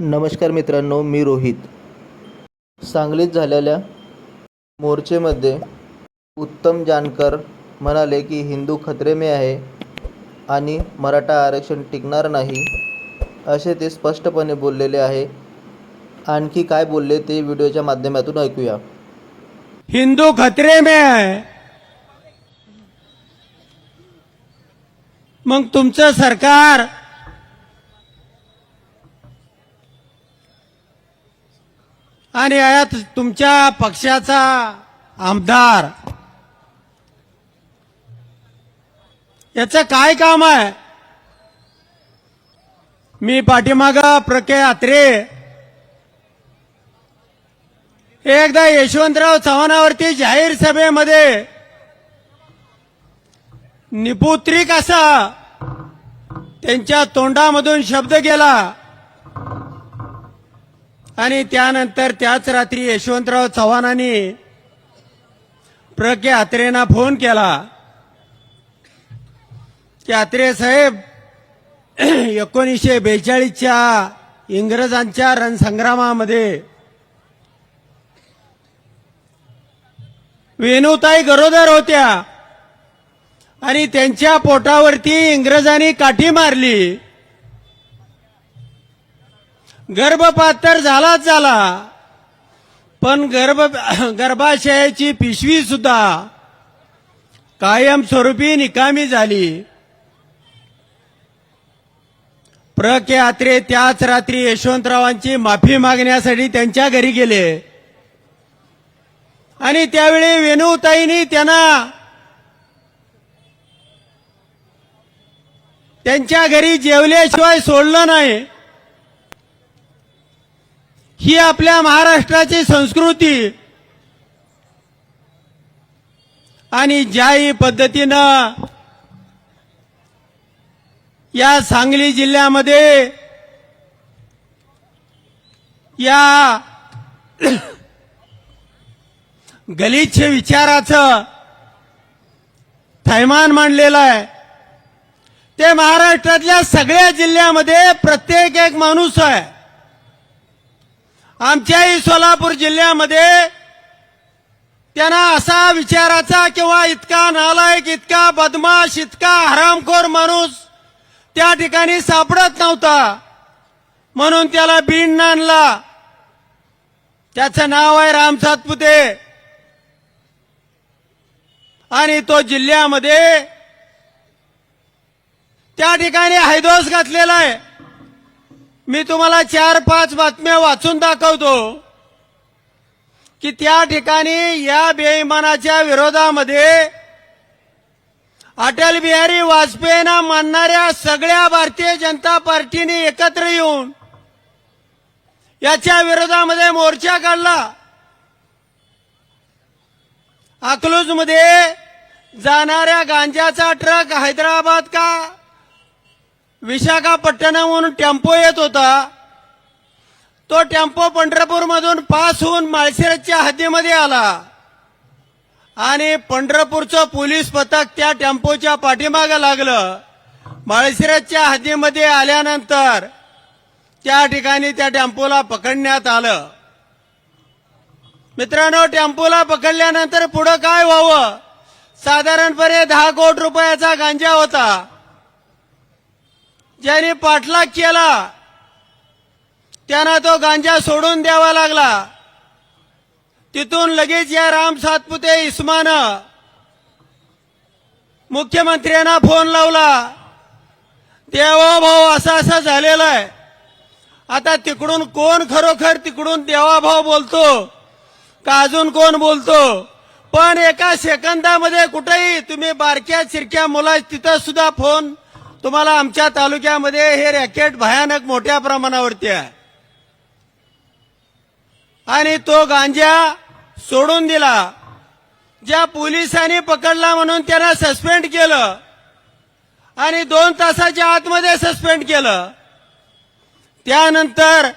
नमस्कार मित्रांनो मी रोहित. सांगलीत झालेल्या मोर्चेमध्ये उत्तम जानकर म्हणाले की हिंदू खतरे में आहे आणि मराठा आरक्षण टिकणार नाही असे ते स्पष्टपणे बोललेले आहे. आणखी काय बोलले ते व्हिडिओच्या माध्यमातून ऐकूया. हिंदू खतरे में आहे मग तुमचं सरकार आणि यात तुमच्या पक्षाचा आमदार. याचं काय काम आहे? मी पाठीमाग प्रके आत्रे. एकदा यशवंतराव चव्हाणावरती जाहीर सभेमध्ये निपुत्रिक असा त्यांच्या तोंडामधून शब्द गेला. आणि त्यानंतर त्याच रात्री यशवंतराव चव्हाणांनी प्र के आत्रेंना फोन केला. की आत्रे साहेब एकोणीसशे बेचाळीसच्या इंग्रजांच्या रणसंग्रामामध्ये वेणुताई गरोदर होत्या आणि त्यांच्या पोटावरती इंग्रजांनी काठी मारली. गर्भपात तर झालाच झाला. पण गर्भ गर्भाशयाची पिशवी सुद्धा कायमस्वरूपी निकामी झाली. प्र के आत्रे त्याच रात्री यशवंतरावांची माफी मागण्यासाठी त्यांच्या घरी गेले. आणि त्यावेळी वेणुताईंनी त्यांना त्यांच्या घरी जेवल्याशिवाय सोडलं नाही. ही आपल्या महाराष्ट्राची संस्कृती. आणि ज्याही पद्धतीनं या सांगली जिल्ह्यामध्ये या गलिच्छ विचाराचं थैमान मांडलेलं आहे. ते महाराष्ट्रातल्या सगळ्या जिल्ह्यामध्ये प्रत्येक एक माणूस आहे. आमच्याही सोलापूर जिल्ह्यामध्ये त्यांना असा विचाराचा किंवा इतका नालायक इतका बदमाश इतका हरामखोर माणूस त्या ठिकाणी सापडत नव्हता. म्हणून त्याला बीड आणला त्याचं नाव आहे राम सातपुते. आणि तो जिल्ह्यामध्ये त्या ठिकाणी हैदोस घातलेला आहे. मी तुम्हाला चार पाच बातम्या वाचून दाखवतो. की त्या ठिकाणी या बेईमानाच्या विरोधामध्ये अटल बिहारी वाजपेयींना मानणाऱ्या सगळ्या भारतीय जनता पार्टीने एकत्र येऊन याच्या विरोधामध्ये मोर्चा काढला. अकलूजमध्ये जाणाऱ्या गांजाचा ट्रक हैदराबाद का? विशाखापट्टणमहून टेम्पो येत होता. तो टेम्पो पंढरपूर मधून पास होऊन माळशिरसच्या हद्दीमध्ये आला. आणि पंढरपूरचं पोलीस पथक त्या टेम्पोच्या पाठीमागे लागलं. माळशिरसच्या हद्दीमध्ये आल्यानंतर त्या ठिकाणी त्या टेम्पोला पकडण्यात आलं. मित्रांनो टेम्पोला पकडल्यानंतर पुढं काय व्हावं? साधारणपणे दहा कोटी रुपयाचा गांजा होता. ज्याने पाठलाग केला त्यांना तो गांजा सोडून द्यावा लागला. तिथून लगेच या राम सातपुते इस्मानं मुख्यमंत्र्यांना फोन लावला. देवा भाऊ असं असं झालेलं आहे. आता तिकडून कोण खरोखर तिकडून देवाभाऊ बोलतो? का अजून कोण बोलतो? पण एका सेकंदामध्ये कुठेही तुम्ही बारक्या चिरक्या मुला तिथं सुद्धा फोन तुम्हाला आमच्या तालुक्यामध्ये हे रॅकेट भयानक मोठ्या प्रमाणावरती आहे. आणि तो गांजा सोडून दिला. ज्या पोलिसांनी पकडला म्हणून त्यांना सस्पेंड केलं. आणि दोन तासाच्या आतमध्ये सस्पेंड केलं. त्यानंतर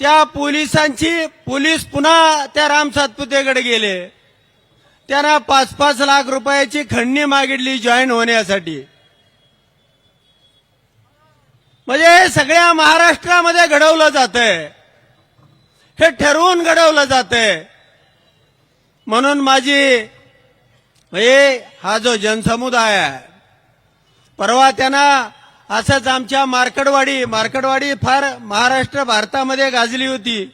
त्या पोलिसांची पोलीस पुन्हा त्या राम सातपुतेकडे गेले. त्यांना पाच पाच लाख रुपयाची खंडणी मागितली जॉईन होण्यासाठी. म्हणजे हे सगळ्या महाराष्ट्रामध्ये घडवलं जाते हे ठरवून घडवलं जाते म्हणून माझी म्हणजे हा जो जनसमुदाय आहे परवा त्यांना असंच आमच्या मार्कडवाडी मार्कडवाडी फार महाराष्ट्र भारतामध्ये गाजली होती.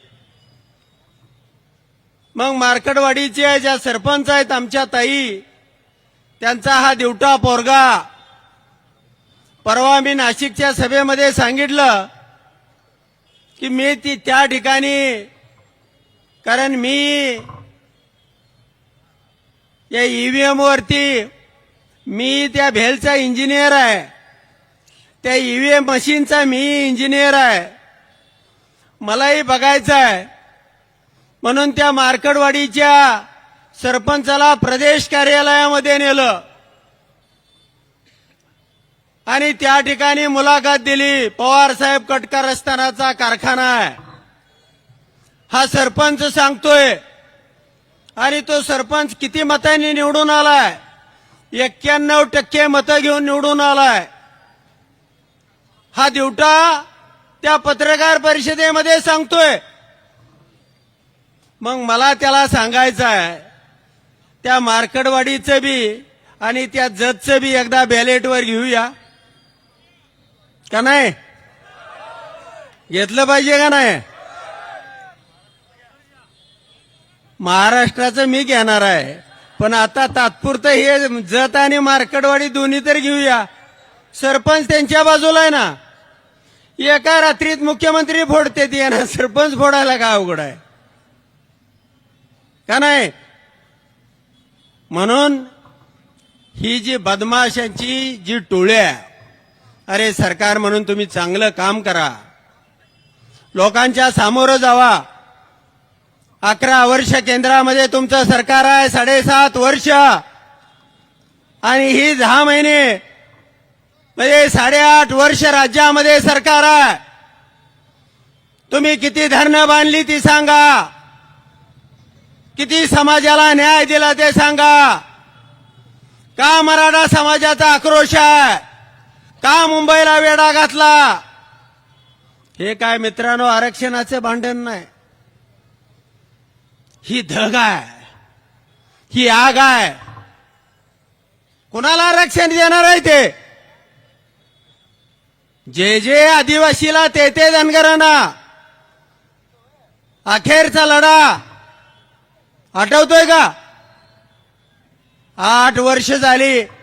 मग मार्कडवाडीचे ज्या सरपंच आहेत आमच्या ताई त्यांचा हा दिवटा पोरगा परवा मी नाशिकच्या सभेमध्ये सांगितलं की मी ती त्या ठिकाणी कारण मी या ईव्हीएम वरती मी त्या भेलचा इंजिनियर आहे. त्या ईव्हीएम मशीनचा मी इंजिनियर आहे. मलाही बघायचं आहे. म्हणून त्या मार्कडवाडीच्या सरपंचाला प्रदेश कार्यालयामध्ये नेलं. आणि त्या ठिकाणी मुलाखत दिली. पवार साहेब कटकार कारखाना आहे. हा सरपंच सांगतोय. आणि तो सरपंच किती मतांनी निवडून आलाय? एक्क्याण्णव टक्के मतं घेऊन निवडून आलाय. हा दिवटा त्या पत्रकार परिषदेमध्ये सांगतोय. मग मला त्याला सांगायचं आहे त्या मार्कडवाडीचं बी आणि त्या जतचं बी एकदा बॅलेटवर घेऊया. का नाही? घेतलं पाहिजे का नाही? महाराष्ट्राचं मी घेणार आहे. पण आता तात्पुरतं हे जत आणि मार्केटवाडी दोन्ही तर घेऊया. सरपंच त्यांच्या बाजूला आहे ना? एका रात्रीत मुख्यमंत्री फोडते ती ना सरपंच फोडायला का अवघड आहे? का नाही? म्हणून ही जी बदमाशांची जी टोळी आहे अरे सरकार म्हणून तुम्ही चांगलं काम करा. लोकांच्या सामोरं जावा. अकरा वर्ष केंद्रामध्ये तुमचं सरकार आहे साडेसात वर्ष. आणि ही दहा महिने म्हणजे साडेआठ वर्ष राज्यामध्ये सरकार आहे. तुम्ही किती धरणं बांधली ती सांगा. किती समाजाला न्याय दिला ते सांगा. का मराठा समाजाचा आक्रोश आहे? का मुंबईला वेढा घातला? हे काय मित्रांनो आरक्षणाचे भांडण नाही. ही धग आहे. ही आग आहे. कुणाला आरक्षण देणार आहे ते? जे जे आदिवासीला ते ते धनगरांना. अखेरचा लढा. आठवतोय का? आठ वर्ष झाली.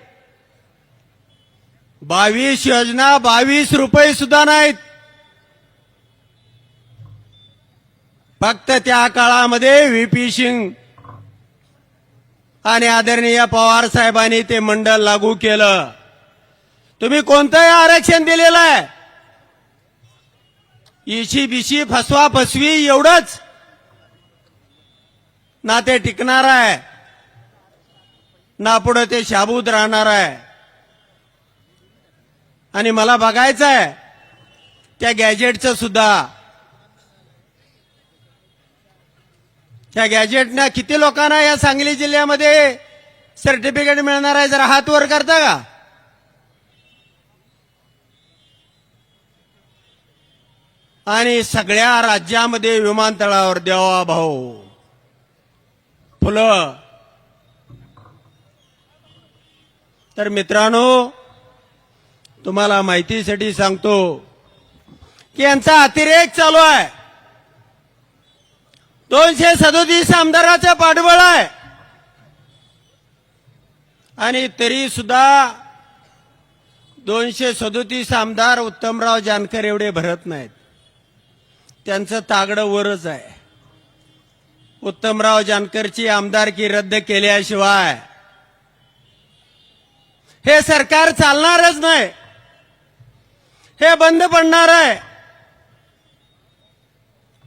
बावीस योजना बावीस रुपये सुद्धा नाहीत. फक्त त्या काळामध्ये व्हीपी सिंग आणि आदरणीय पवार साहेबांनी ते मंडळ लागू केलं. तुम्ही कोणतंही आरक्षण दिलेलं आहे. इशी बिशी फसवा फसवी एवढंच ना ते टिकणार आहे. ना पुढे ते शाबूत राहणार आहे. आणि मला बघायचं आहे त्या गॅजेटचं सुद्धा. त्या गॅजेटनं किती लोकांना या सांगली जिल्ह्यामध्ये सर्टिफिकेट मिळणार आहे? जरा हात वर करता का? आणि सगळ्या राज्यामध्ये विमानतळावर देवा भाऊ. फुलं. तर मित्रांनो तुम्हाला माहितीसाठी सांगतो की यांचा अतिरेक चालू आहे. दोनशे सदोतीस आमदाराचं पाठबळ आहे. आणि तरी सुद्धा दोनशे सदोतीस आमदार उत्तमराव जानकर एवढे भरत नाहीत. त्यांचं तागडं वरच आहे. उत्तमराव जानकरची आमदारकी रद्द केल्याशिवाय हे सरकार चालणारच नाही. हे बंद पडणार आहे.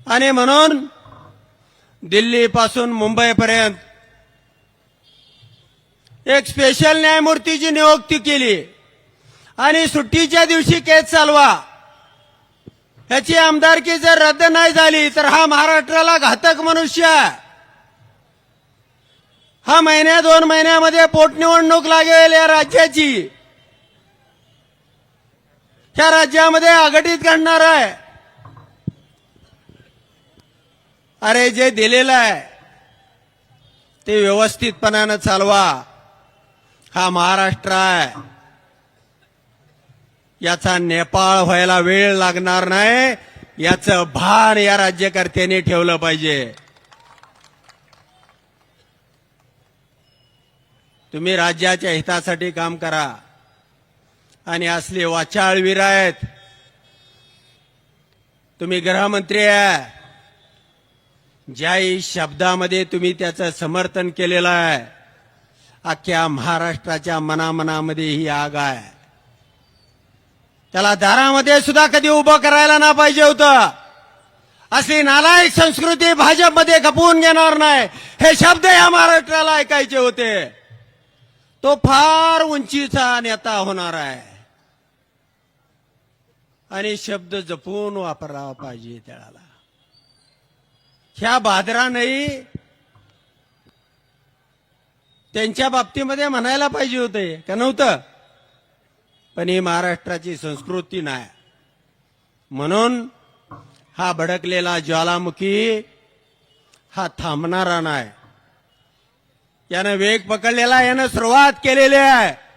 आणि म्हणून दिल्लीपासून मुंबईपर्यंत एक स्पेशल न्यायमूर्तीची नियुक्ती केली. आणि सुट्टीच्या दिवशी केस चालवा. ह्याची आमदारकी जर रद्द नाही झाली तर हा महाराष्ट्राला घातक मनुष्य आहे. हा महिन्या दोन महिन्यामध्ये पोटनिवडणूक लागेल या राज्याची. ह्या राज्यामध्ये आघाडीत काढणार आहे. अरे जे दिलेलं आहे ते व्यवस्थितपणानं चालवा. हा महाराष्ट्र आहे. याचा नेपाळ व्हायला वेळ लागणार नाही. याचं भान या राज्यकर्त्यांनी ठेवलं पाहिजे. तुम्ही राज्याच्या हितासाठी काम करा. आणि असले वाचाळवीर आहेत तुम्ही गृहमंत्री आहे. ज्याही शब्दामध्ये तुम्ही त्याचं समर्थन केलेलं आहे अख्ख्या महाराष्ट्राच्या मनामनामध्ये ही आग आहे. त्याला दारामध्ये सुद्धा कधी उभं करायला ना पाहिजे होतं. असली नालायक संस्कृती भाजपमध्ये खपवून घेणार नाही. हे शब्द या महाराष्ट्राला ऐकायचे होते. तो फार उंचीचा नेता होणार आहे. आणि शब्द जपून वापरावा पाहिजे त्याला. ह्या बादरानही त्यांच्या बाबतीमध्ये म्हणायला पाहिजे होते का नव्हतं? पण ही महाराष्ट्राची संस्कृती नाही. म्हणून हा भडकलेला ज्वालामुखी हा थांबणारा नाही. यानं वेग पकडलेला यानं सुरुवात केलेली आहे.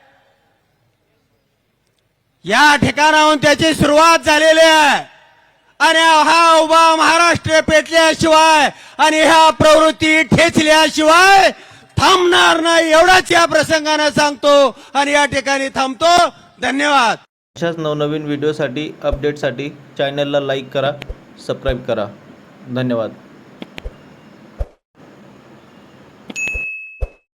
या ठिकाणाहून त्याची सुरुवात झालेली आहे. आणि हा उभा महाराष्ट्र पेटल्याशिवाय आणि ह्या प्रवृत्ती ठेचल्याशिवाय थांबणार नाही एवढाच या प्रसंगानं सांगतो आणि या ठिकाणी थांबतो. धन्यवाद. अशाच नवनवीन व्हिडिओसाठी अपडेटसाठी चॅनलला लाईक करा सबस्क्राईब करा. धन्यवाद.